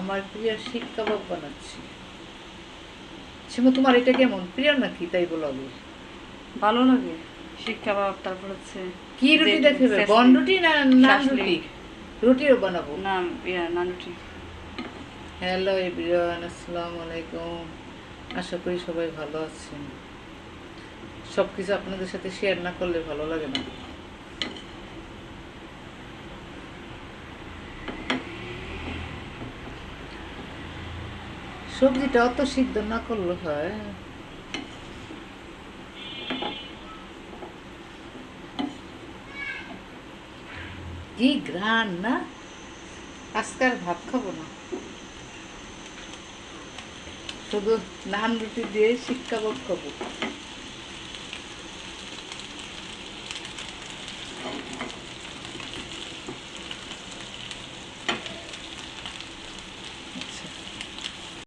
আমার প্রিয় শিক কাবাব বানাচ্ছি। শিমু তোমার এটা কেমন? প্রিয় নাকি? তাই বলো আগে। ভালো লাগে শিক কাবাব তারপর হচ্ছে কি রুটি দেখবে? বন রুটি না নান রুটি? রুটিও বানাবো? না ইয়া নান রুটি। হ্যালো এভরিওয়ান আসসালামু আলাইকুম। আশা করি সবাই ভালো আছেন। সব কিছু আপনাদের সাথে শেয়ার না করলে ভালো লাগে না। সবজিটা অত সিদ্ধ না করলে হয়। কি গ্রান না? আজকাল ভাত খাব না। শুধু নান রুটি দিয়ে শিক্ষা খাব